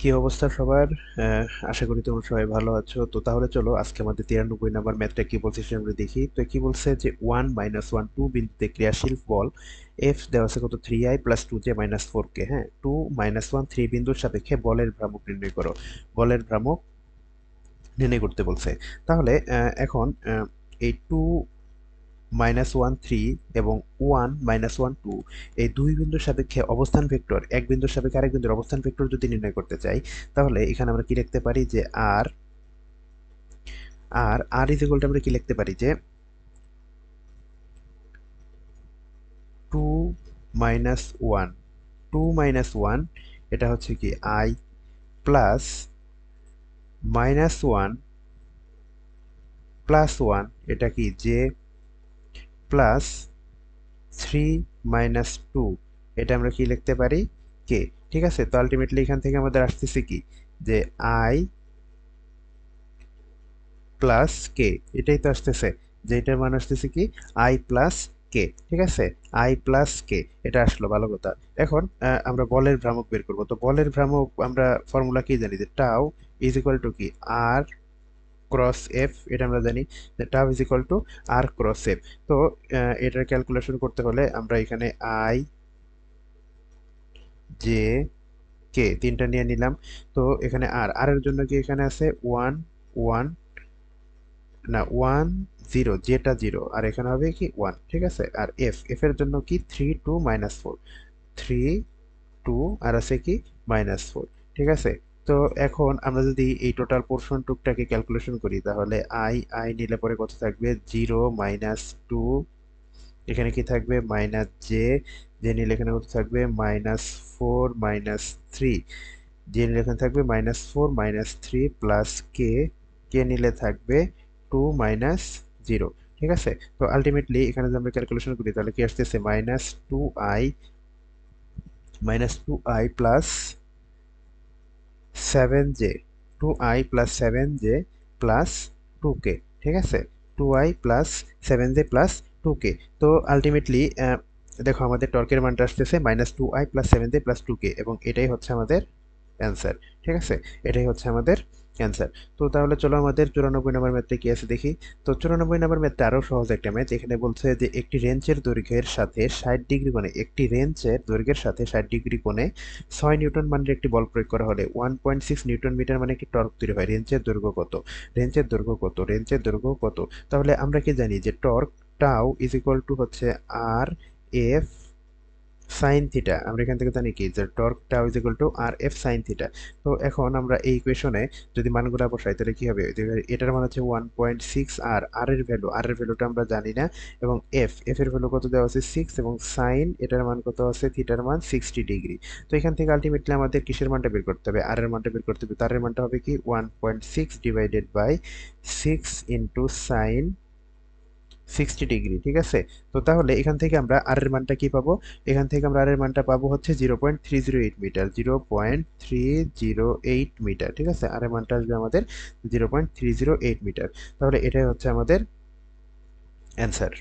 কি অবস্থা সবার? আশা করি তোমরা সবাই ভালো আছো। তো তাহলে চলো, আজকে আমাদের তিরানব্বই নাম্বার ম্যাথটা কি বলছে সেটা আমরা দেখি। তো কি বলছে যে ওয়ান মাইনাস ওয়ান টু বিন্দুতে ক্রিয়াশীল বল এফ দেওয়া আছে কত? Three I plus two J minus four K হ্যাঁ? টু মাইনাস ওয়ান থ্রি বিন্দুর সাপেক্ষে বলের ভ্রামক নির্ণয় করো। বলের ভ্রামক নির্ণয় করতে বলছে। তাহলে এখন এই টু মাইনাস ওয়ান থ্রি এবং ওয়ান মাইনাস ওয়ান টু এই দুই বিন্দুর সাপেক্ষে অবস্থান ভেক্টর এক বিন্দুর সাপেক্ষে আরেক বিন্দুর অবস্থান ভেক্টর যদি নির্ণয় করতে চাই, তাহলে এখানে আমরা কি লিখতে পারি যে আর আর আর ইজ ইকুয়াল আমরা কি লিখতে পারি যে two minus one two minus one এটা হচ্ছে কি I plus minus one plus one এটা কি J plus three minus two এটা আমরা কি লিখতে পারি? কে ঠিক আছে? তো আলটিমেটলি এখান থেকে আমাদের আসতেছে কি? যে আই প্লাস কে এটাই তো আসতেছে। যে এটার মান আসতেছে কি? আই প্লাস কে ঠিক আছে? আই প্লাস কে এটা আসলো, ভালো কথা। এখন আমরা বলের ভ্রামক বের করব। তো বলের ভ্রামক আমরা ফর্মুলা কি জানি? যে টাও ইজ ইকুয়াল টু কি? আর ক্রস এফ এটা আমরা জানি tau is equal to R cross F তো এটার ক্যালকুলেশন করতে হলে আমরা এখানে আই জে কে তিনটা নিয়ে নিলাম। তো, এখানে আর আর এর জন্য কি এখানে আছে? ওয়ান ওয়ান না ওয়ান জিরো যেটা জিরো আর এখানে হবে কি? ওয়ান ঠিক আছে? আর এফ এফ এর জন্য কি? Three two minus four three two আর আছে কি? মাইনাস ফোর ঠিক আছে? তো এখন আমরা যদি এই টোটাল পোর্শন টুকটাকে ক্যালকুলেশন করি, তাহলে আই আই নিলে পরে কত থাকবে? জিরো মাইনাস টু এখানে কি থাকবে? মাইনাস জে জে নিলে এখানে কত থাকবে? Minus four minus three J নিলে এখানে থাকবে minus four minus three plus K K নিলে থাকবে টু মাইনাস জিরো ঠিক আছে? তো আলটিমেটলি এখানে যদি আমরা ক্যালকুলেশন করি, তাহলে কি আসতেছে? Minus two I minus two I plus seven J two I plus seven J plus two K ঠিক আছে? Two I plus seven J plus two K তো আলটিমেটলি দেখো আমাদের টর্কের মানটা আসতেছে minus two I plus seven J plus two K এবং এটাই হচ্ছে আমাদের অ্যান্সার ঠিক আছে? এটাই হচ্ছে আমাদের অ্যান্সার তো তাহলে চলো আমাদের চুরানব্বই নম্বর ম্যাথটা কি আছে দেখি? তো চুরানব্বই নম্বর ম্যাথটা আরও সহজ একটা ম্যাথ, এখানে বলছে যে একটি রেঞ্জের দৈর্ঘ্যের সাথে ষাট ডিগ্রি কোণে, একটি রেঞ্জের দৈর্ঘ্যের সাথে ষাট ডিগ্রি কোণে ছয় নিউটন মানের একটি বল প্রয়োগ করা হলে one point six newton metre মানে একটি টর্ক তৈরি হয়। রেঞ্জের দৈর্ঘ্য কত? রেঞ্জের দৈর্ঘ্য কত? রেঞ্জের দৈর্ঘ্য কত? তাহলে আমরা কি জানি যে torque tau is equal two হচ্ছে আর এফ সাইন থিটা আমরা এখান থেকে জানি কি? যে torque tau is equal to r F sine theta তো এখন আমরা এই ইকুয়েশনে যদি মানগুলো বসাই, তাহলে কি হবে? এটার মান হচ্ছে ওয়ান পয়েন্ট সিক্স আর আর এর ভ্যালু আর এর ভ্যালুটা আমরা জানি না। এবং এফ এফ এর ভ্যালু কত দেওয়া আছে? সিক্স এবং সাইন এটার মান কত আছে? থিটার মান সিক্সটি ডিগ্রি তো এখান থেকে আলটিমেটলি আমাদের কিসের মানটা বের করতে হবে? আর এর মানটা বের করতে হবে। তার মানটা হবে কি? One point six divided by six into sine sixty degree ঠিক আছে? তো তাহলে এখান থেকে আমরা আর এর মানটা কী পাবো? এখান থেকে আমরা আর এর মানটা পাবো হচ্ছে zero point three zero eight metre zero point three zero eight metre ঠিক আছে? আর এর মানটা আসবে আমাদের zero point three zero eight metre তাহলে এটাই হচ্ছে আমাদের অ্যান্সার